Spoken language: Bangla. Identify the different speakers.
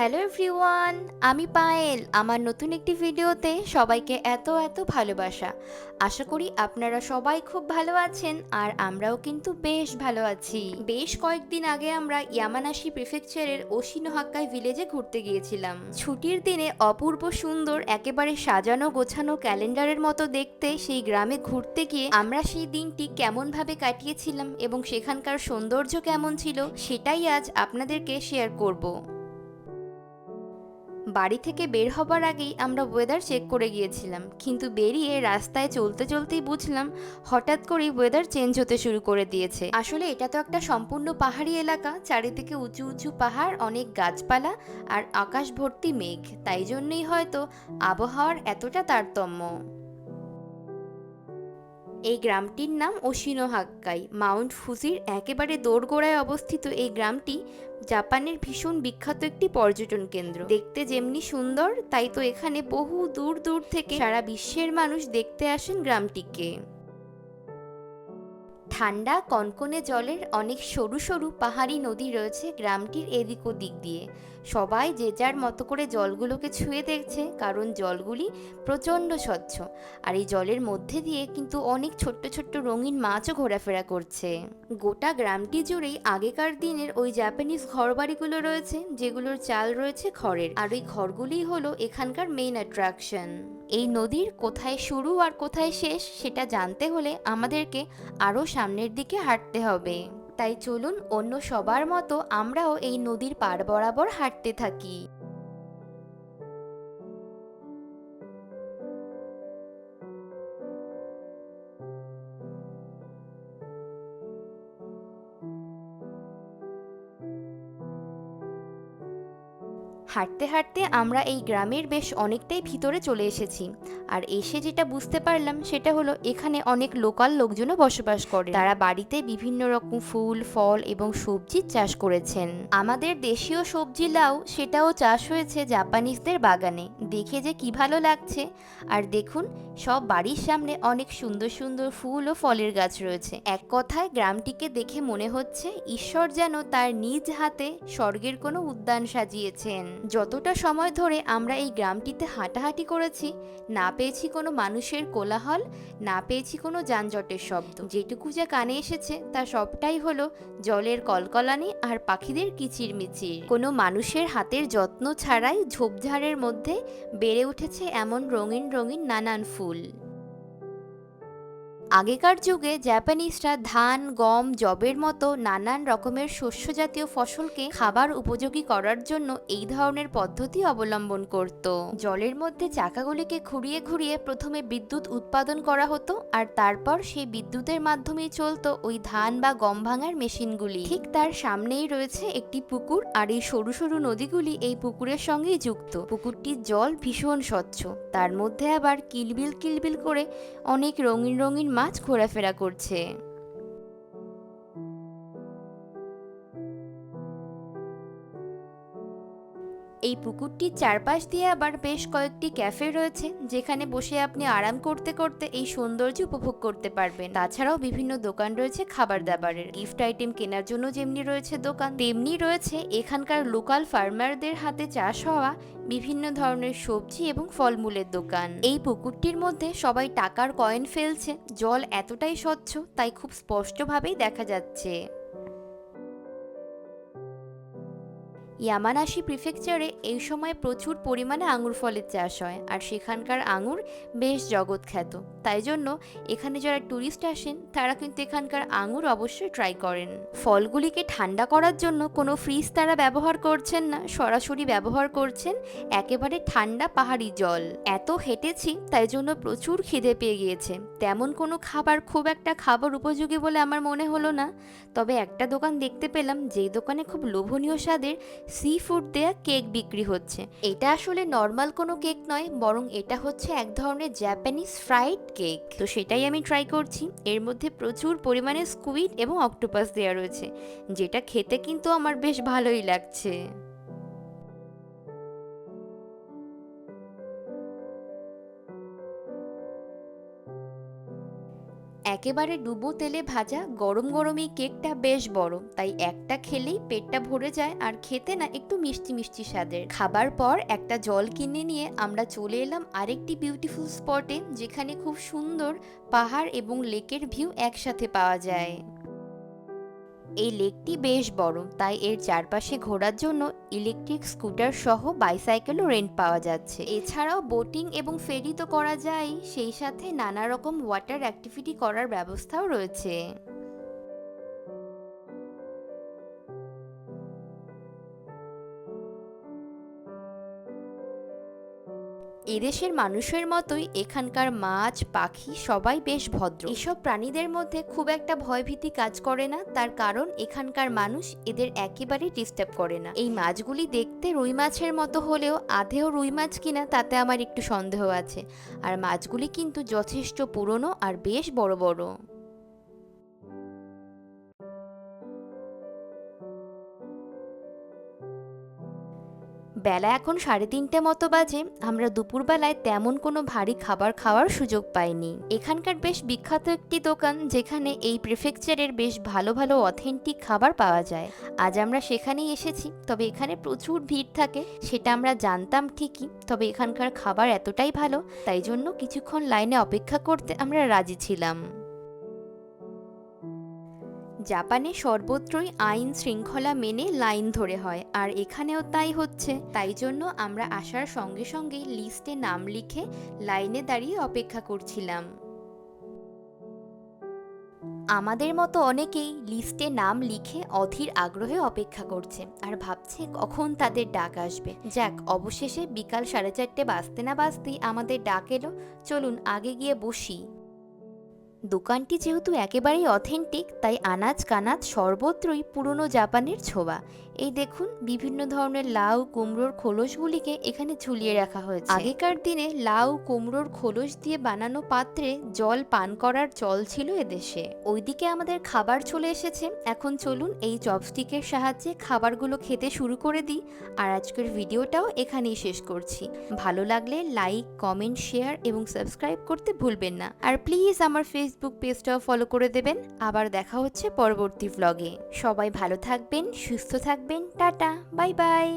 Speaker 1: হ্যালো এভরিওয়ান, আমি পায়েল। আমার নতুন একটি ভিডিওতে সবাইকে এত এত ভালোবাসা। আশা করি আপনারা সবাই খুব ভালো আছেন আর আমরাও কিন্তু বেশ ভালো আছি। বেশ কয়েকদিন আগে আমরা ইয়ামানাশি প্রিফেকচারের ওশিনোহাক্কাই ভিলেজে ঘুরতে গিয়েছিলাম। ছুটির দিনে অপূর্ব সুন্দর, একেবারে সাজানো গোছানো ক্যালেন্ডারের মতো দেখতে সেই গ্রামে ঘুরতে গিয়ে আমরা সেই দিনটি কেমনভাবে কাটিয়েছিলাম এবং সেখানকার সৌন্দর্য কেমন ছিল সেটাই আজ আপনাদেরকে শেয়ার করব। বাড়ি থেকে বের হবার আগেই আমরা ওয়েদার চেক করে গিয়েছিলাম। কিন্তু বেরিয়ে রাস্তায় চলতে চলতেই বুঝলাম হঠাৎ করেই ওয়েদার চেঞ্জ হতে শুরু করে দিয়েছে। আসলে এটা তো একটা সম্পূর্ণ পাহাড়ি এলাকা, চারিদিকে উঁচু উঁচু পাহাড়, অনেক গাছপালা আর আকাশ ভর্তি মেঘ। তাই জন্যই হয়তো আবহাওয়ার এতটা তারতম্য। এই গ্রামটির নাম ওশিনোহাক্কাই। মাউন্ট ফুজির একেবারে দোরগোড়ায় অবস্থিত এই গ্রামটি জাপানের ভীষণ বিখ্যাত একটি পর্যটন কেন্দ্র। দেখতে যেমনি সুন্দর, তাই তো এখানে বহু দূর দূর থেকে সারা বিশ্বের মানুষ দেখতে আসেন গ্রামটিকে। ঠান্ডা কনকনে জলের অনেক সরু সরু পাহাড়ি নদী রয়েছে গ্রামটির এদিক ওদিক দিয়ে। সবাই যে যার মতো করে জলগুলোকে ছুঁয়ে দেখছে, কারণ জলগুলি প্রচণ্ড স্বচ্ছ। আর এই জলের মধ্যে দিয়ে কিন্তু অনেক ছোট্ট ছোট্ট রঙিন মাছও ঘোরাফেরা করছে। গোটা গ্রামটি জুড়েই আগেকার দিনের ওই জাপানিজ ঘরবাড়িগুলো রয়েছে, যেগুলোর চাল রয়েছে খড়ের। আর ওই ঘরগুলিই হলো এখানকার মেইন অ্যাট্রাকশন এই নদীর কোথায় শুরু আর কোথায় শেষ সেটা জানতে হলে আমাদেরকে আরও সামনের দিকে হাঁটতে হবে। তাই চলুন অন্য সবার মতো আমরাও এই নদীর পার বরাবর হাঁটতে থাকি। হাঁটতে হাঁটতে আমরা এই গ্রামের বেশ অনেকটাই ভিতরে চলে এসেছি। আর এসে যেটা বুঝতে পারলাম সেটা হলো এখানে অনেক লোকাল লোকজনও বসবাস করে। তারা বাড়িতে বিভিন্ন রকম ফুল, ফল এবং সবজির চাষ করেছেন। আমাদের দেশীয় সবজি লাউ সেটাও চাষ হয়েছে জাপানিজদের বাগানে। দেখে যে কি ভালো লাগছে। আর দেখুন, সব বাড়ির সামনে অনেক সুন্দর সুন্দর ফুল ও ফলের গাছ রয়েছে। এক কথায় গ্রামটিকে দেখে মনে হচ্ছে ঈশ্বর যেন তার নিজ হাতে স্বর্গের কোনো উদ্যান সাজিয়েছেন। যতটা সময় ধরে আমরা এই গ্রামটিতে হাঁটাহাঁটি করেছি, না পেয়েছি কোনো মানুষের কোলাহল, না পেয়েছি কোনো যানজটের শব্দ। যেটুকু যা কানে এসেছে, তা সবটাই হলো জলের কলকলানি আর পাখিদের কিচিরমিচির। কোনো মানুষের হাতের যত্ন ছাড়াই ঝোপঝাড়ের মধ্যে বেড়ে উঠেছে এমন রঙিন রঙিন নানান ফুল। আগেকার যুগে জাপানিজরা ধান, গম জবের মতো নানান রকমের শস্য জাতীয় ফসলকে খাবার উপযোগী করার জন্য এই ধরনের পদ্ধতি অবলম্বন করত। জলের মধ্যে চাকাগুলিকে ঘুরিয়ে ঘুরিয়ে প্রথমে বিদ্যুৎ উৎপাদন করা হতো আর তারপর সেই বিদ্যুতের মাধ্যমেই চলতো ওই ধান বা গম ভাঙার মেশিনগুলি। ঠিক তার সামনেই রয়েছে একটি পুকুর আর এই সরু সরু নদীগুলি এই পুকুরের সঙ্গেই যুক্ত। পুকুরটির জল ভীষণ স্বচ্ছ। তার মধ্যে আবার কিলবিল কিলবিল করে অনেক রঙিন রঙিন মাছ ঘোরাফেরা করছে। এই পুকুরটির চারপাশ দিয়ে আবার বেশ কয়েকটি ক্যাফে রয়েছে, যেখানে বসে আপনি আরাম করতে করতে এই সৌন্দর্য উপভোগ করতে পারবেন। তাছাড়াও বিভিন্ন দোকান রয়েছে খাবার দাবারের। গিফট আইটেম কেনার জন্য যেমনি রয়েছে দোকান, তেমনি রয়েছে এখানকার লোকাল ফার্মারদের হাতে চাষ হওয়া বিভিন্ন ধরনের সবজি এবং ফলমূলের দোকান। এই পুকুরটির মধ্যে সবাই টাকার কয়েন ফেলছে, জল এতটাই স্বচ্ছ, তাই খুব স্পষ্টভাবেই দেখা যাচ্ছে। ইয়ামানাশি প্রিফেকচারে এই সময় প্রচুর পরিমাণে আঙুর ফলের চাষ হয়, আর সেখানকার আঙুর বেশ জগৎখ্যাত। তাই জন্য এখানে যারা ট্যুরিস্ট আসেন, তারা কিন্তু এখানকার আঙুর অবশ্যই ট্রাই করেন। ফলগুলিকে ঠান্ডা করার জন্য কোনো ফ্রিজ তারা ব্যবহার করছেন না, সরাসরি ব্যবহার করছেন একেবারে ঠান্ডা পাহাড়ি জল। এত হেঁটেছি, তাই জন্য প্রচুর খিদে পেয়ে গিয়েছে। তেমন কোনো খাবার খুব একটা খাবার উপযোগী বলে আমার মনে হলো না। তবে একটা দোকান দেখতে পেলাম, যেই দোকানে খুব লোভনীয় স্বাদের সি ফুড দেয়া কেক বিক্রি হচ্ছে। এটা আসলে নর্মাল কোনো কেক নয়, বরং এটা হচ্ছে এক ধরনের জাপানিজ ফ্রাইড কেক তো সেটাই আমি ট্রাই করছি। এর মধ্যে প্রচুর পরিমাণে স্কুইড এবং অক্টোপাস দেওয়া রয়েছে, যেটা খেতে কিন্তু আমার বেশ ভালোই লাগছে। একেবারে ডুবো তেলে ভাজা গরম গরম এই কেকটা বেশ বড়, তাই একটা খেলেই পেটটা ভরে যায় আর খেতে না একটু মিষ্টি মিষ্টি স্বাদের। খাবার পর একটা জল কিনে নিয়ে আমরা চলে এলাম আরেকটি বিউটিফুল স্পটে যেখানে খুব সুন্দর পাহাড় এবং লেকের ভিউ একসাথে পাওয়া যায়। এই লেকটি বেশ বড়, তাই এর চারপাশে ঘোরার জন্য ইলেকট্রিক স্কুটার সহ বাইসাইকেলও রেন্ট পাওয়া যাচ্ছে। এছাড়াও বোটিং এবং ফেরি তো করা যায়, সেই সাথে নানা রকম ওয়াটার অ্যাক্টিভিটি করার ব্যবস্থাও রয়েছে। এদেশের মানুষের মতোই এখানকার মাছ, পাখি সবাই বেশ ভদ্র। এসব প্রাণীদের মধ্যে খুব একটা ভয়ভীতি কাজ করে না, তার কারণ এখানকার মানুষ এদের একেবারেই ডিস্টার্ব করে না। এই মাছগুলি দেখতে রুই মাছের মতো হলেও আধেও রুই মাছ কিনা তাতে আমার একটু সন্দেহ আছে। আর মাছগুলি কিন্তু যথেষ্ট পুরনো আর বেশ বড় বড়। বেলা এখন সাড়ে তিনটে মতো বাজে, আমরা দুপুরবেলায় তেমন কোনো ভারী খাবার খাওয়ার সুযোগ পাইনি। এখানকার বেশ বিখ্যাত একটি দোকান, যেখানে এই প্রিফেকচারের বেশ ভালো ভালো অথেন্টিক খাবার পাওয়া যায়। আজ আমরা সেখানেই এসেছি, তবে এখানে প্রচুর ভিড় থাকে, সেটা আমরা জানতাম ঠিকই, তবে এখানকার খাবার এতটাই ভালো, তাই জন্য কিছুক্ষণ লাইনে অপেক্ষা করতে আমরা রাজি ছিলাম। জাপানে সর্বত্রই আইন শৃঙ্খলা মেনে লাইন ধরে হয়, আর এখানেও তাই হচ্ছে। তাই জন্য আমরা আসার সঙ্গে সঙ্গেই লিস্টে নাম লিখে লাইনে দাঁড়িয়ে অপেক্ষা করছিলাম। আমাদের মতো অনেকেই লিস্টে নাম লিখে অধীর আগ্রহে অপেক্ষা করছে, আর ভাবছে কখন তাদের ডাক আসবে। যাক, অবশেষে বিকাল সাড়ে চারটে বাজতে না বাজতেই আমাদের ডাক এলো। চলুন, আগে গিয়ে বসি। দোকানটি যেহেতু একেবারেই অথেন্টিক তাই আনাজ কানাজ সর্বত্রই পুরনো জাপানের ছোঁয়া। এই দেখুন, বিভিন্ন ধরনের লাউ, কুমড়োর খোলসগুলিকে এখানে ঝুলিয়ে রাখা হয়েছে। আগেকার দিনে লাউ, কুমড়োর খোলস দিয়ে বানানো পাত্রে জল পান করার চল ছিল এদেশে। ওইদিকে আমাদের খাবার চলে এসেছে। এখন চলুন এই চপস্টিকের সাহায্যে খাবারগুলো খেতে শুরু করে দিই। আর আজকের ভিডিওটাও এখানেই শেষ করছি। ভালো লাগলে লাইক, কমেন্ট, শেয়ার এবং সাবস্ক্রাইব করতে ভুলবেন না। আর প্লিজ আমার ফেসবুক পেজটাও ফলো করে দেবেন। আবার দেখা হচ্ছে পরবর্তী ভ্লগে সবাই ভালো থাকবেন, সুস্থ থাকবেন টাটা বাই বাই